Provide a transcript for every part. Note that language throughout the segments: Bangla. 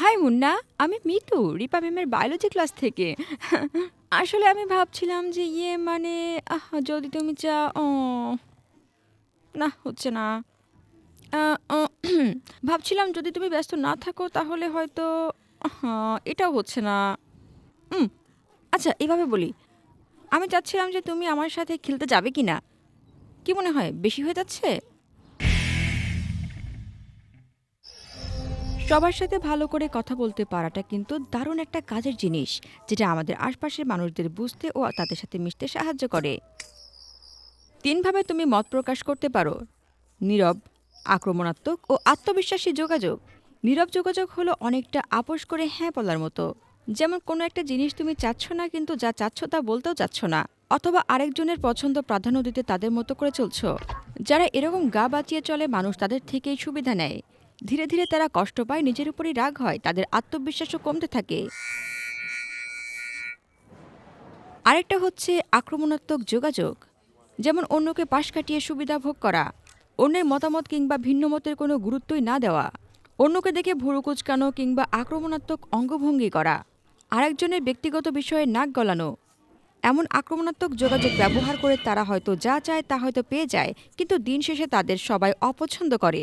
হাই মুন্না, আমি মিতু, রিপা ম্যামের বায়োলজি ক্লাস থেকে। আসলে আমি ভাবছিলাম যে ইয়ে মানে যদি তুমি চা ও, না, হচ্ছে না। ভাবছিলাম যদি তুমি ব্যস্ত না থাকো, তাহলে হয়তো এটাও হচ্ছে না। আচ্ছা এভাবে বলি। আমি চাচ্ছিলাম যে, তুমি আমার সাথে খেলতে যাবে কি না কি মনে হয়, বেশি হয়ে যাচ্ছে? সবার সাথে ভালো করে কথা বলতে পারাটা কিন্তু দারুণ একটা কাজের জিনিস, যেটা আমাদের আশপাশের মানুষদের বুঝতে ও তাদের সাথে মিশতে সাহায্য করে। তিনভাবে তুমি মত প্রকাশ করতে পারো। নীরব, আক্রমণাত্মক ও আত্মবিশ্বাসী যোগাযোগ। নীরব যোগাযোগ হলো অনেকটা আপোষ করে হ্যাঁ বলার মতো। যেমন কোনো একটা জিনিস তুমি চাচ্ছ না কিন্তু যা চাচ্ছ তা বলতেও চাচ্ছ না, অথবা আরেকজনের পছন্দ প্রাধান্য দিতে তাদের মতো করে চলছ। যারা এরকম গা বাঁচিয়ে চলে মানুষ তাদের থেকেই সুবিধা নেয়। ধীরে ধীরে তারা কষ্ট পায়, নিজের উপরই রাগ হয়, তাদের আত্মবিশ্বাসও কমতে থাকে। আরেকটা হচ্ছে আক্রমণাত্মক যোগাযোগ। যেমন অন্যকে পাশ কাটিয়ে সুবিধা ভোগ করা, অন্যের মতামত কিংবা ভিন্ন মতের কোনো গুরুত্বই না দেওয়া, অন্যকে দেখে ভুরু কুচকানো কিংবা আক্রমণাত্মক অঙ্গভঙ্গি করা, আরেকজনের ব্যক্তিগত বিষয়ে নাক গলানো। এমন আক্রমণাত্মক যোগাযোগ ব্যবহার করে তারা হয়তো যা চায় তা হয়তো পেয়ে যায়, কিন্তু দিন শেষে তাদের সবাই অপছন্দ করে।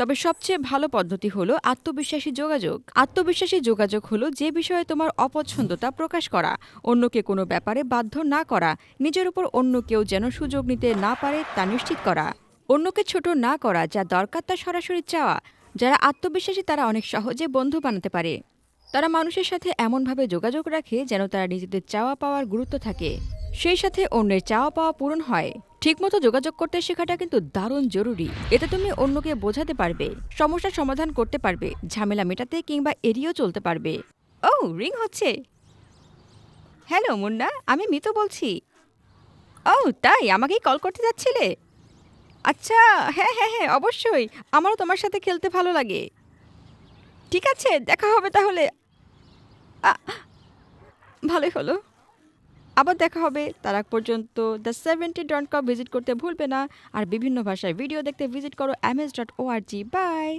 তবে সবচেয়ে ভালো পদ্ধতি হলো আত্মবিশ্বাসী যোগাযোগ। আত্মবিশ্বাসী যোগাযোগ হলো যে বিষয়ে তোমার অপছন্দতা প্রকাশ করা, অন্যকে কোনো ব্যাপারে বাধ্য না করা, নিজের উপর অন্য কেউ যেন সুযোগ নিতে না পারে তা নিশ্চিত করা। অন্যকে ছোট না করা যা দরকার তা সরাসরি চাওয়া, যারা আত্মবিশ্বাসী তারা অনেক সহজে বন্ধু বানাতে পারে। তারা মানুষের সাথে এমনভাবে যোগাযোগ রাখে যেন তারা নিজেদের চাওয়া পাওয়ার গুরুত্ব থাকে। সেই সাথে অন্যের চাওয়া পাওয়া পূরণ হয়। ঠিকমতো যোগাযোগ করতে শেখাটা কিন্তু দারুণ জরুরি। এতে তুমি অন্যকে বোঝাতে পারবে, সমস্যার সমাধান করতে পারবে, ঝামেলা মেটাতে কিংবা এড়িয়েও চলতে পারবে। ও, রিং হচ্ছে। হ্যালো, মুন্না, আমি মিতু বলছি। ও, তাই, আমাকেই কল করতে যাচ্ছিলে? আচ্ছা হ্যাঁ হ্যাঁ হ্যাঁ অবশ্যই, আমারও তোমার সাথে খেলতে ভালো লাগে। ঠিক আছে, দেখা হবে তাহলে। ভালোই হলো। আবার দেখা হবে। তার আগ পর্যন্ত the seventy dot com visit করতে ভুলবে না। আর বিভিন্ন ভাষায় ভিডিও দেখতে ভিজিট করো MS dot O R G bye